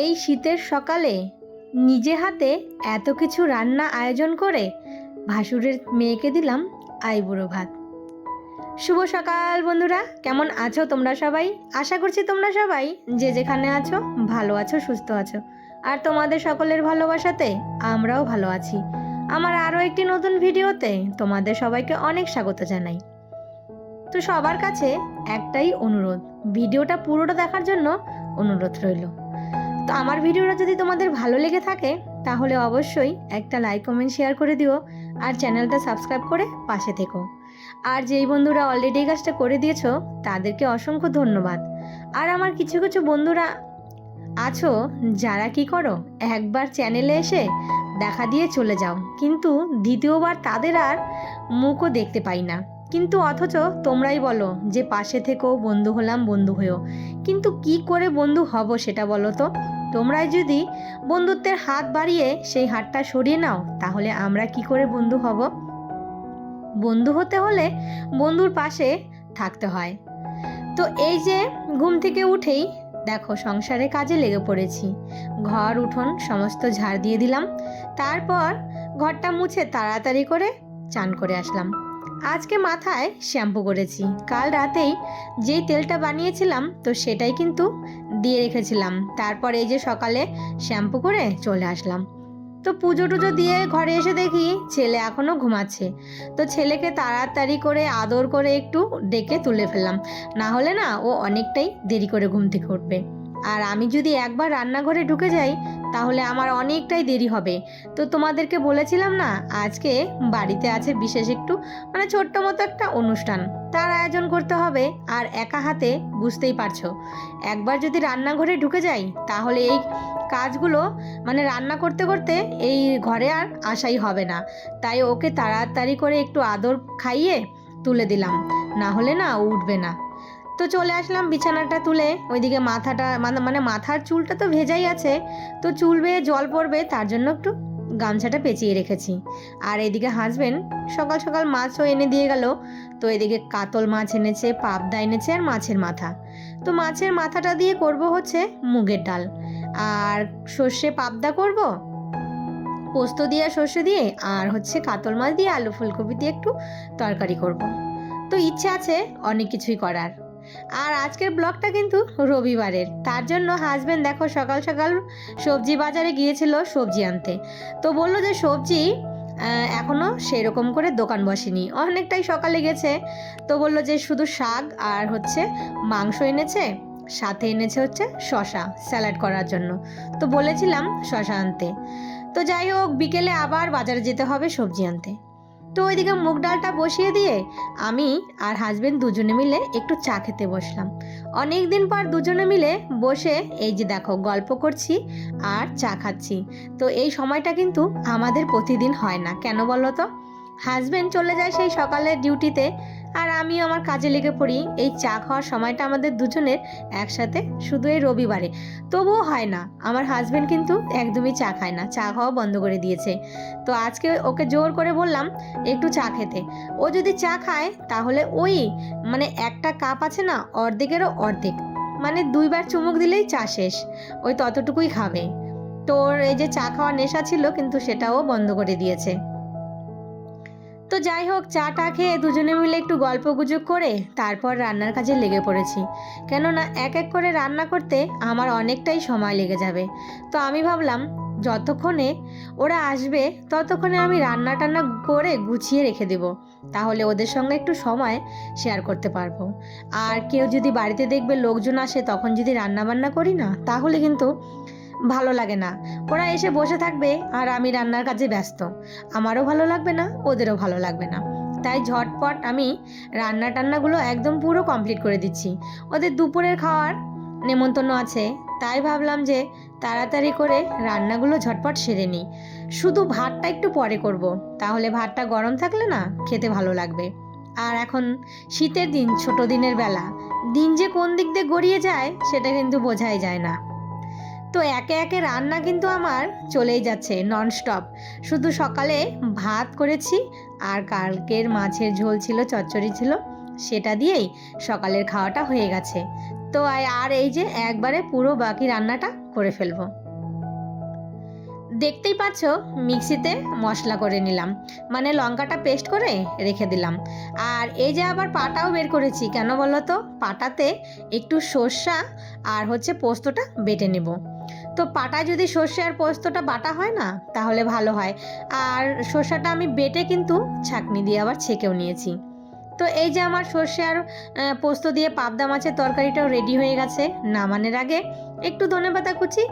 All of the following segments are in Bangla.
এই শীতের সকালে নিজে হাতে এত কিছু রান্না আয়োজন করে ভাসুরের মেয়েকে দিলাম আইবুড়ো ভাত। শুভ সকাল বন্ধুরা, কেমন আছো তোমরা সবাই? আশা করছি তোমরা সবাই যে যেখানে আছো ভালো আছো, সুস্থ আছো। আর তোমাদের সকলের ভালোবাসাতে আমরাও ভালো আছি। আমার আরও একটি নতুন ভিডিওতে তোমাদের সবাইকে অনেক স্বাগত জানাই। তো সবার কাছে একটাই অনুরোধ, ভিডিওটা পুরোটা দেখার জন্য অনুরোধ রইল। তো আমার ভিডিওটা যদি তোমাদের ভালো লেগে থাকে, তাহলে অবশ্যই একটা লাইক কমেন্ট শেয়ার করে দিও আর চ্যানেলটা সাবস্ক্রাইব করে পাশে থেকো। আর যেই বন্ধুরা অলরেডি এই কাজটা করে দিয়েছ, তাদেরকে অসংখ্য ধন্যবাদ। আর আমার কিছু কিছু বন্ধুরা আছো, যারা কি করো, একবার চ্যানেলে এসে দেখা দিয়ে চলে যাও। কিন্তু দ্বিতীয়বার তাদের আর মুখও দেখতে পাই না। কিন্তু অথচ তোমরাই বলো যে পাশে থেকেও বন্ধু হলাম বন্ধু হয়েও। কিন্তু কি করে বন্ধু হব সেটা বলো তো? তোমরাই যদি বন্ধুত্বের হাত বাড়িয়ে সেই হাতটা সরিয়ে নাও, তাহলে আমরা কি করে বন্ধু হব? বন্ধু হতে হলে বন্ধুর পাশে থাকতে হয়। তো এই যে ঘুম থেকে উঠেই দেখো সংসারে কাজে লেগে পড়েছি। ঘর, উঠোন সমস্ত ঝাড় দিয়ে দিলাম। তারপর ঘরটা মুছে তাড়াতাড়ি করে চান করে আসলাম। আজকে মাথায় শ্যাম্পু করেছি। কাল রাতেই যেই তেলটা বানিয়েছিলাম, তো সেটাই কিন্তু দিয়ে রেখেছিলাম। তারপর এই যে সকালে শ্যাম্পু করে চলে আসলাম। তো পুজো টুজো দিয়ে ঘরে এসে দেখি ছেলে এখনও ঘুমাচ্ছে। তো ছেলেকে তাড়াতাড়ি করে আদর করে একটু ডেকে তুলে ফেললাম। না হলে না ও অনেকটাই দেরি করে ঘুম থেকে উঠবে। আর আমি যদি একবার রান্নাঘরে ঢুকে যাই তাহলে আমার অনেকটাই দেরি হবে। তো তোমাদেরকে বলেছিলাম না, আজকে বাড়িতে আছে বিশেষ একটু মানে ছোট্ট মতো একটা অনুষ্ঠান। তার আয়োজন করতে হবে, আর একা হাতে বুঝতেই পারছ। একবার যদি রান্নাঘরে ঢুকে যাই, তাহলে এই কাজগুলো মানে রান্না করতে করতে এই ঘরে আর আসাই হবে না। তাই ওকে তাড়াতাড়ি করে একটু আদর খাইয়ে তুলে দিলাম। না হলে না উঠবে না। তো চলে আসলাম বিছানাটা তুলে, ওইদিকে মাথাটা মানে মানে মাথার চুলটা তো ভেজাই আছে, তো চুল বেয়ে জল পড়বে, তার জন্য একটু গামছাটা পেঁচিয়ে রেখেছি। আর এদিকে হাজবেন্ড সকাল সকাল মাছও এনে দিয়ে গেল, তো এদিকে কাতল মাছ এনেছে, পাবদা এনেছে আর মাছের মাথা। তো মাছের মাথাটা দিয়ে করব হচ্ছে মুগের ডাল। আর সর্ষে পাবদা করব, পোস্ত দিয়ে সর্ষে দিয়ে, আর হচ্ছে কাতল মাছ দিয়ে আলু ফুলকপি দিয়ে একটু তরকারি করব। তো ইচ্ছে আছে অনেক কিছুই করার। আর আজকের ব্লগটা কিন্তু রবিবারের। তার জন্য হাজবেন্ড দেখো সকাল সকাল সবজি বাজারে গিয়েছিল সবজি আনতে। তো বলল যে সবজি আহ, এখনও সেরকম করে দোকান বসেনি। অনেকটাই সকালে গেছে। তো বলল যে শুধু শাক আর হচ্ছে মাংস এনেছে সাথে এনেছে হচ্ছে শশা স্যালাড করার জন্য। তো বলেছিলাম শশা আনতে। তো যাই হোক বিকেলে আবার বাজারে যেতে হবে সবজি আনতে। তো ওইদিকে মুগ ডালটা বসিয়ে দিয়ে আমি আর হাজবেন্ড দুজনে মিলে একটু চা খেতে বসলাম। অনেক দিন পর দুজনে মিলে বসে এই যে দেখো গল্প করছি আর চা খাচ্ছি। তো এই সময়টা কিন্তু আমাদের প্রতিদিন হয় না। কেন বলো তো? হাজবেন্ড চলে যায় সেই সকালের ডিউটিতে আর আমিও আমার কাজে লেগে পড়ি। এই চা খাওয়ার সময়টা আমাদের দুজনের একসাথে শুধু এই রবিবারে। তবুও হয় না, আমার হাজব্যান্ড কিন্তু একদমই চা খায় না, চা খাওয়া বন্ধ করে দিয়েছে। তো আজকে ওকে জোর করে বললাম, একটু চা খেতে। ও যদি চা খায়, তাহলে ওই মানে একটা কাপ আছে না, অর্ধেকেরও অর্ধেক মানে দুইবার চুমুক দিলেই চা শেষ, ওই ততটুকুই খাবে। তোর এই যে চা খাওয়ার নেশা ছিল, কিন্তু সেটাও বন্ধ করে দিয়েছে। তো যাই হোক, চা টা খেয়ে দুজনে মিলে একটু গল্প গুজব করে তারপর রান্নার কাজে লেগে পড়েছি। কেননা এক এক করে রান্না করতে আমার অনেকটাই সময় লেগে যাবে। তো আমি ভাবলাম, যতক্ষণে ওরা আসবে, ততক্ষণে আমি রান্না টান্না করে গুছিয়ে রেখে দেব। তাহলে ওদের সঙ্গে একটু সময় শেয়ার করতে পারব। আর কেউ যদি বাড়িতে দেখবে লোকজন আসে, তখন যদি রান্না বান্না করি না, তাহলে কিন্তু ভালো লাগে না। ওরা এসে বসে থাকবে আর আমি রান্নার কাজে ব্যস্ত। আমারও ভালো লাগবে না, ওদেরও ভালো লাগবে না। তাই ঝটপট আমি রান্না টান্নাগুলো একদম পুরো কমপ্লিট করে দিচ্ছি। ওদের দুপুরের খাওয়ার নেমন্তন্ন আছে। তাই ভাবলাম যে তাড়াতাড়ি করে রান্নাগুলো ঝটপট সেরে নিই। শুধু ভাতটা একটু পরে করব। তাহলে ভাতটা গরম থাকলে না খেতে ভালো লাগবে। আর এখন শীতের দিন, ছোট দিনের বেলা। দিন যে কোন দিক দিয়ে গড়িয়ে যায়, সেটা কিন্তু বোঝাই যায় না। তো একে একে রান্না কিন্তু আমার চলেই যাচ্ছে ননস্টপ শুধু সকালে ভাত করেছি আর কালকের মাছের ঝোল ছিল, চচ্চড়ি ছিল, সেটা দিয়েই সকালের খাওয়াটা হয়ে গেছে। তো আর এই যে একবারে পুরো বাকি রান্নাটা করে ফেলব। দেখতেই পাচ্ছ, মিক্সিতে মশলা করে নিলাম। মানে লঙ্কাটা পেস্ট করে রেখে দিলাম। আর এই যে আবার পাটাও বের করেছি, কেন বলো তো পাটাতে একটু সর্ষা আর হচ্ছে পোস্তটা বেটে নেব। তো পাটায় যদি সর্ষে আর পোস্তটা বাটা হয় না, তাহলে ভালো হয়। আর সর্ষাটা আমি বেটে কিন্তু ছাঁকনি দিয়ে আবার ছেঁকেও নিয়েছি। তো এই যে আমার সর্ষে আর পোস্ত দিয়ে পাবদা মাছের তরকারিটাও রেডি হয়ে গেছে নামানোর আগে। একটু ধনেপাতা কুচি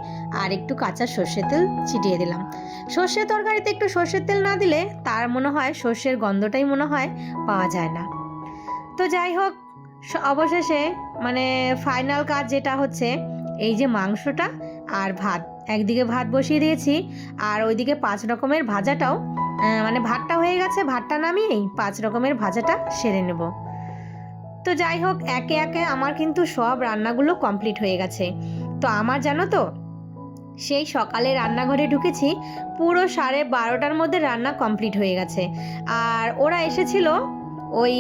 আর একটু কাঁচা সর্ষের তেল ছিটিয়ে দিলাম। সর্ষের তরকারিতে একটু সর্ষের তেল না দিলে তার মনে হয় সর্ষের গন্ধটাই মনে হয় পাওয়া যায় না। তো যাই হোক, অবশেষে মানে ফাইনাল কাজ যেটা হচ্ছে, এই যে মাংসটা আর ভাত। একদিকে ভাত বসিয়ে দিয়েছি, আর ওইদিকে পাঁচ রকমের ভাজাটাও মানে ভাতটা হয়ে গেছে, ভাতটা নামিয়েই পাঁচ রকমের ভাজাটা সেরে নেব। তো যাই হোক, একে একে আমার কিন্তু সব রান্নাগুলো কমপ্লিট হয়ে গেছে। তো আমার জানো তো, সেই সকালে রান্নাঘরে ঢুকেছি, পুরো সাড়ে বারোটার মধ্যে রান্না কমপ্লিট হয়ে গেছে। আর ওরা এসেছিল ওই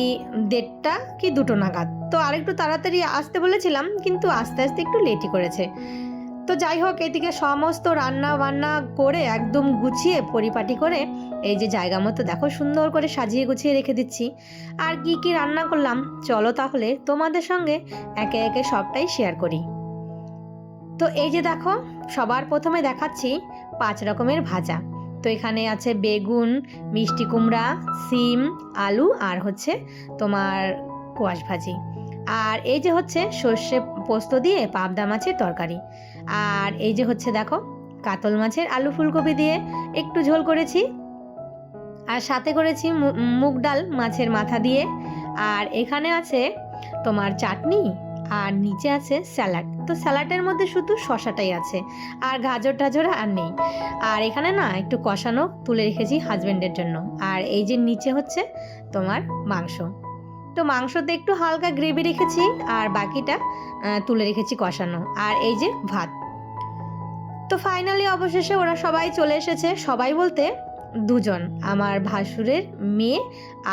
দেড়টা কি দুটো নাগাদ। তো আরেকটু তাড়াতাড়ি আসতে বলেছিলাম, কিন্তু আস্তে আস্তে একটু লেটই করেছে। তো যাই হোক, এদিকে সমস্ত রান্না বান্না করে একদম গুছিয়ে পরিপাটি করে এই যে জায়গা মতো দেখো সুন্দর করে সাজিয়ে গুছিয়ে রেখে দিচ্ছি। আর কি কি রান্না করলাম? চলো তাহলে তোমাদের সঙ্গে একে একে সবটাই শেয়ার করি। তো এই যে দেখো, সবার প্রথমে দেখাচ্ছি পাঁচ রকমের ভাজা। তো এখানে আছে বেগুন, মিষ্টি কুমড়া, সিম, আলু আর হচ্ছে তোমার কোয়াশ ভাজি। আর এই যে হচ্ছে সর্ষে পোস্ত দিয়ে পাবদা মাছের তরকারি। আর এই যে হচ্ছে দেখো, কাতল মাছের আলু ফুলকপি দিয়ে একটু ঝোল করেছি। আর সাথে করেছি মুগ ডাল মাছের মাথা দিয়ে। আর এখানে আছে তোমার চাটনি আর নিচে আছে স্যালাড। তো স্যালাডের মধ্যে শুধু শশাটাই আছে, আর গাজর টাজর আর নেই। আর এখানে না একটু কষানো তুলে রেখেছি হাজব্যান্ডের জন্য। আর এই যে নিচে হচ্ছে তোমার মাংস। তো মাংসতে একটু হালকা গ্রেভি রেখেছি, আর বাকিটা তুলে রেখেছি কষানো, আর এই যে ভাত। তো ফাইনালি অবশেষে ওরা সবাই চলে এসেছে, সবাই বলতে দুজন, আমার ভাসুরের মেয়ে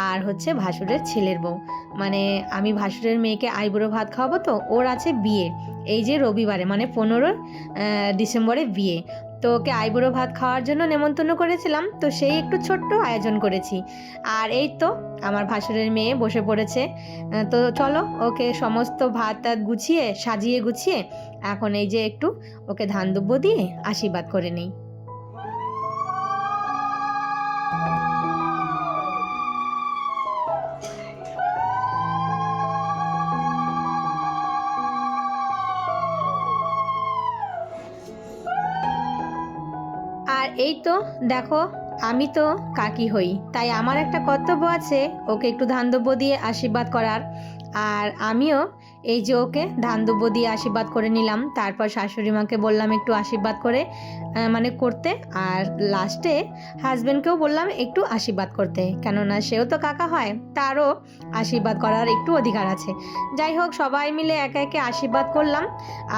আর হচ্ছে ভাসুরের ছেলের বউ। মানে আমি ভাসুরের মেয়েকে আইবুড়ো ভাত খাওয়াবো তো, ওর আছে বিয়ে, এই যে রবিবারে মানে পনেরো ডিসেম্বরে বিয়ে। তো ওকে আইবুড়ো ভাত খাওয়ার জন্য নেমন্তন্ন করেছিলাম। তো সেই একটু ছোট্ট আয়োজন করেছি। আর এই তো আমার ভাসুরের মেয়ে বসে পড়েছে। তো চলো ওকে সমস্ত ভাত টাত গুছিয়ে, সাজিয়ে গুছিয়ে এখন এই যে একটু ওকে ধান দুব্য দিয়ে আশীর্বাদ করে নিই। এই তো, দেখো, আমি তো কাকি হই। তাই আমার একটা কর্তব্য আছে, ওকে একটু ধান্দব্য দিয়ে আশীর্বাদ করার। আর আমিও এই যে ওকে ধানদব্য দিয়ে আশীর্বাদ করে নিলাম। তারপর শাশুড়ি মাকে বললাম একটু আশীর্বাদ করে মানে করতে। আর লাস্টে হাজব্যান্ডকেও বললাম একটু আশীর্বাদ করতে, কেননা সেও তো কাকা হয়, তারও আশীর্বাদ করার একটু অধিকার আছে। যাই হোক, সবাই মিলে একে একে আশীর্বাদ করলাম।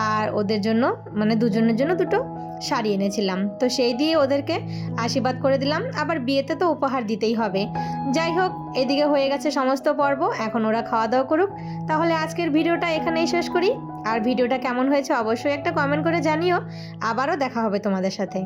আর ওদের জন্য মানে দুজনের জন্য দুটো শাড়ি এনেছিলাম। তো সেই দিয়ে ওদেরকে আশীর্বাদ করে দিলাম। আবার বিয়েতে তো উপহার দিতেই হবে। যাই হোক এদিকে হয়ে গেছে সমস্ত পর্ব, এখন ওরা খাওয়া দাওয়া করুক। তাহলে আজকের ভিডিওটা এখানেই শেষ করি। আর ভিডিওটা কেমন হয়েছে অবশ্যই একটা কমেন্ট করে জানিও। আবারও দেখা হবে তোমাদের সাথে।